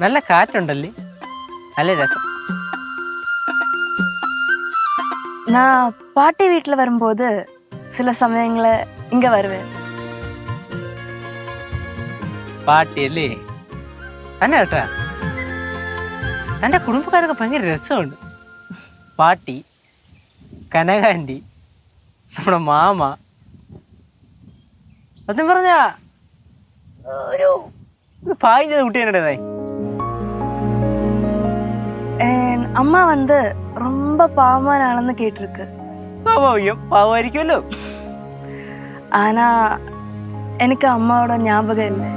നല്ല കാറ്റുണ്ടല്ലേ നല്ല രസം நான் பாட்டி வீட்டில் வரும்போது சில சமயங்கள இங்க வருவேன் പാട്ടി അല്ലേ തന്നെ കേട്ടാ എൻ്റെ കുടുംബക്കാരൊക്കെ ഭയങ്കര രസമുണ്ട് പാട്ടി കനകാൻറ്റി നമ്മുടെ മാമ സത്യം പറഞ്ഞ ഒരു ഒരു ഭാഗ്യം ചെയ്ത കുട്ടി എന്നടേതായി அம்மா வந்து ரொம்ப பாவமான ஆளுன்னு கேட்டிருக்கு സ്വാഭാവികം പാവമായിരിക്കുമല്ലോ ஆனா எனக்கு அம்மாவோட ஞாபகம் இல்லை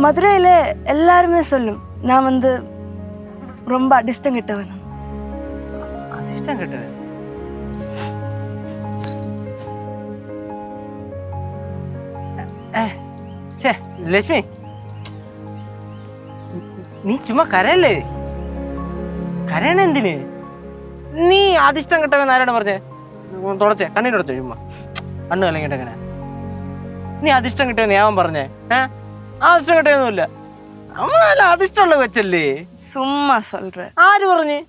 மதுரையில எல்லாருமே சொல்லும் நான் வந்து ரொம்ப அடிஷ்டம் கிட்டவன் അതിഷ്ടം കേട്ടോ ഛേ ലക്ഷ്മി നീ ചുമ്മാ കരയല്ലേ? കരയണ എന്തിന്? നീ ആദിഷ്ടം കിട്ടവൻ ആരാണ് പറഞ്ഞേ? തുടച്ചേ കണ്ണിന് തുടച്ചേ ചുമ്മാ. കണ്ണു കലങ്ങിട്ട് എങ്ങനെ? നീ അതിഷ്ടം കിട്ടിയ നിയമം പറഞ്ഞേ? ഏഹ് ആദിഷ്ടം കിട്ടിയൊന്നുമില്ല നമ്മളല്ല അതിഷ്ടമുള്ള വെച്ചല്ലേ സുമ്മാ ആര് പറഞ്ഞ്?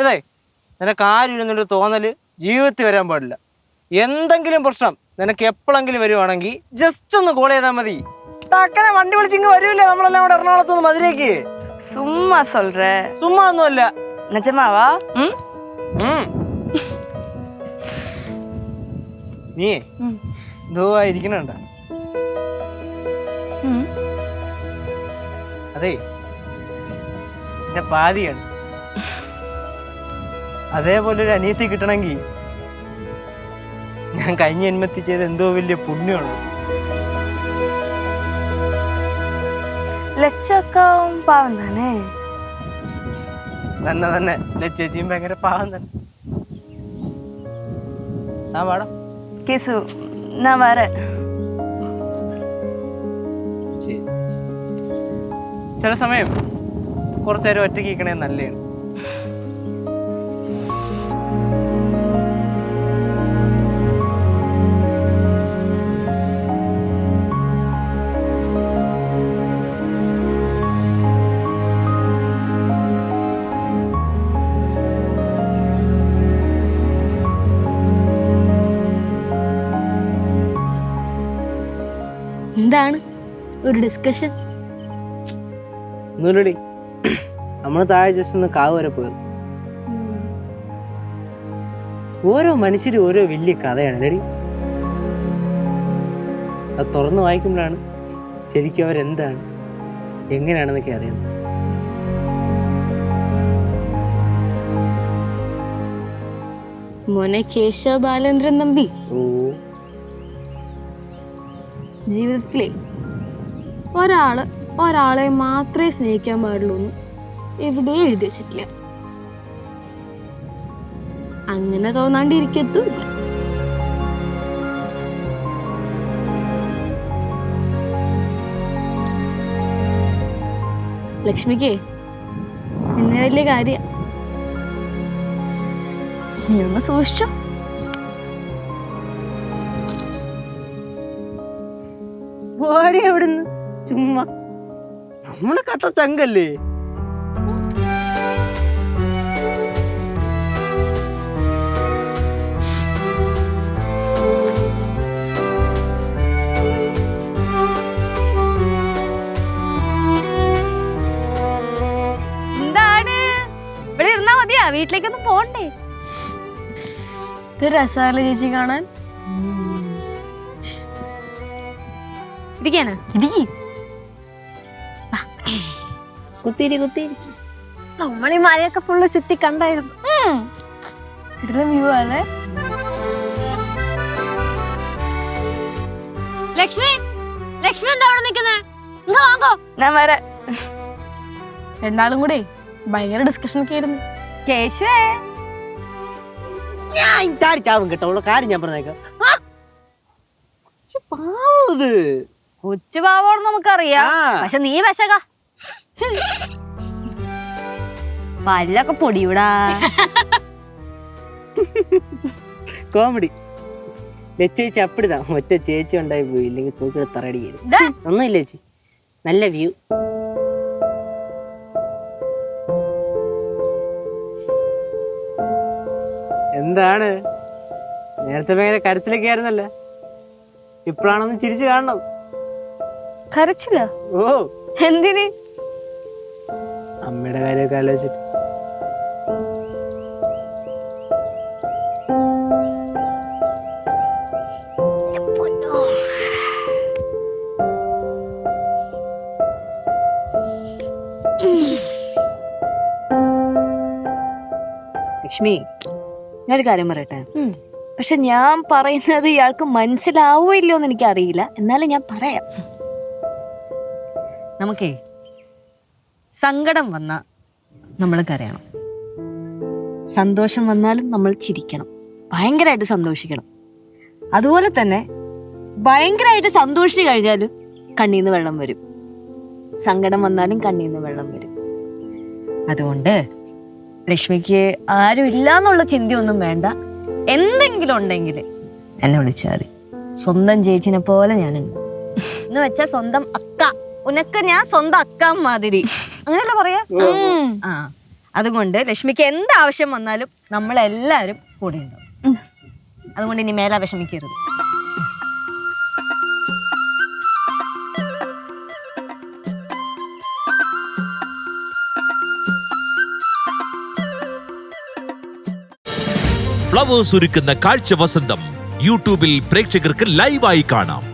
ഇതേ നിനക്ക് ആരും ഇല്ലെന്നൊരു തോന്നൽ ജീവിതത്തിൽ വരാൻ പാടില്ല. എന്തെങ്കിലും പ്രശ്നം നിനക്ക് എപ്പോഴെങ്കിലും വരുവാണെങ്കിൽ ജസ്റ്റ് ഒന്ന് കോൾ ചെയ്താൽ മതി. ടക്കനെ വണ്ടി വിളിച്ചിങ്ങ് വരൂല്ലേ? നമ്മളെല്ലാം അവിടെ എറണാകുളത്ത് മതിലേക്ക് சும்மா சொல்றேன் ചുമ്മാ ഒന്നുമല്ല நிஜமாவா ம் ഉം. നീ ம் എന്തോ ഇരിക്കണണ്ട ம் അതെ എന്റെ പാതിയാണ് അതേപോലെ ഒരു അനിയത്തി കിട്ടണമെങ്കിൽ ഞാൻ കഴിഞ്ഞ ജന്മത്തിൽ ചെയ്ത എന്തോ വലിയ പുണ്യമാണ് ലച്ചക്കാവും പാവം താനേ തന്നെ തന്നെ ഇല്ല ചേച്ചിയും ഭയങ്കര പാവം തന്നെ ആ പാടാം கேசு நான் வரேன் ചില സമയം കുറച്ചു നേരം ഒറ്റയ്ക്ക് ഇരിക്കണേ നല്ലതാണ് എന്താണ് ഒരു ഡിസ്കഷൻ ഒന്നുമില്ലടി നമ്മൾ താഴെ ജസ്റ്റ് ഒന്ന് കാവ് വരെ പോയത് ഓരോ മനുഷ്യരും ഓരോ വലിയ കഥയാണ് അല്ലടി? അത് തുറന്ന് വായിക്കുമ്പോഴാണ് ശരിക്കും അവരെന്താണ് എങ്ങനെയാണെന്നൊക്കെ അറിയുന്നത്. മോനെ കേശവ ബാലേന്ദ്രൻ നമ്പി ഓ. ജീവിതത്തിലെ. ഒരാൾ ഒരാളെ മാത്രമേ സ്നേഹിക്കാൻ പാടുള്ളൂ എന്ന് എവിടെയും എഴുതി വെച്ചിട്ടില്ല. അങ്ങനെ തോന്നാണ്ടിരിക്കത്തുമില്ല ലക്ഷ്മിക്ക് ഇന്ന് വലിയ കാര്യ. നീ ഒന്ന് സൂക്ഷിച്ചോ. പാടി എവിടുന്ന് ചുമ്മാ. നമ്മൾ കട്ട ചങ്കല്ലേ? എന്താണ്? ഇവിടെ മതിയാ. വീട്ടിലേക്കൊന്നും പോണ്ടേ. ഇത് രസാല ചേച്ചി കാണാൻ. ഇരിക്കാനാ? ഇരിക്കി. കുത്തിരി കുത്തിരി നമ്മൾ ഈ മഴയൊക്കെ ഫുള്ള് ചുറ്റി കണ്ടായിരുന്നു. ലക്ഷ്മി ലക്ഷ്മി എന്താ അവിടെ നിക്കുന്നേ? ഇങ്ങ വാങ്ങോ. ഞാൻ വരാ. രണ്ടാളും കൂടെ ഭയങ്കര ഡിസ്കഷൻ ഒക്കെ ആയിരുന്നു. കേശുവേ. ഞാൻ ചാവും കേട്ടോ. ഉള്ള കാര്യം ഞാൻ പറഞ്ഞേക്കാം. പാവത് കൊച്ചു പാവോന്ന് നമുക്കറിയാം. പക്ഷെ നീ വിശക. പല്ലൊക്കെ പൊടിയൂടാ. കോമഡി. ചേച്ചി അപ്പിടിതാ ഒറ്റ ചേച്ചി ഉണ്ടായി പോയി. ഇല്ലെങ്കിൽ തൂക്കിൽ തറടി. ഒന്നുമില്ല ചേച്ചി. നല്ല വ്യൂ. എന്താണ്? നേരത്തെ ഭയങ്കര കരച്ചിലൊക്കെ ആയിരുന്നല്ലേ. ഇപ്പോഴാണൊന്ന് ചിരിച്ചു കാണണം. കരച്ചില്ല ഓ. എന്തിന്? അമ്മയുടെ കാര്യമൊക്കെ ആലോചിച്ചിട്ട്. ലക്ഷ്മി ഞാനൊരു കാര്യം പറയട്ടെ? പക്ഷെ ഞാൻ പറയുന്നത് ഇയാൾക്ക് മനസ്സിലാവുമല്ലോ എന്ന് എനിക്കറിയില്ല. എന്നാലും ഞാൻ പറയാം. നമുക്കേ സങ്കടം വന്ന നമ്മൾ കരയണം. സന്തോഷം വന്നാലും നമ്മൾ ചിരിക്കണം. ഭയങ്കരമായിട്ട് സന്തോഷിക്കണം. അതുപോലെ തന്നെ ഭയങ്കരമായിട്ട് സന്തോഷിച്ച് കഴിഞ്ഞാലും കണ്ണീന്ന് വെള്ളം വരും. സങ്കടം വന്നാലും കണ്ണീന്ന് വെള്ളം വരും. അതുകൊണ്ട് ലക്ഷ്മിക്ക് ആരും ഇല്ല എന്നുള്ള ചിന്തയൊന്നും വേണ്ട. എന്തെങ്കിലും ഉണ്ടെങ്കിൽ എന്നെ വിളിച്ചാൽ മതി. സ്വന്തം ചേച്ചിനെ പോലെ ഞാനുണ്ട്. എന്ന് വെച്ചാൽ സ്വന്തം അക്ക. ഉനക്ക് ഞാൻ സ്വന്തം അക്കാം മാതിരി. അങ്ങനെയല്ല പറയാ? ആ. അതുകൊണ്ട് ലക്ഷ്മിക്ക് എന്ത് ആവശ്യം വന്നാലും നമ്മളെല്ലാരും കൂടെ ഉണ്ടാവും അതുകൊണ്ട് ഇനി മേലാ വിഷമിക്കരുത്. ഫ്ലവേഴ്സ് ഒരുക്കുന്ന കാഴ്ച വസന്തം യൂട്യൂബിൽ പ്രേക്ഷകർക്ക് ലൈവായി കാണാം.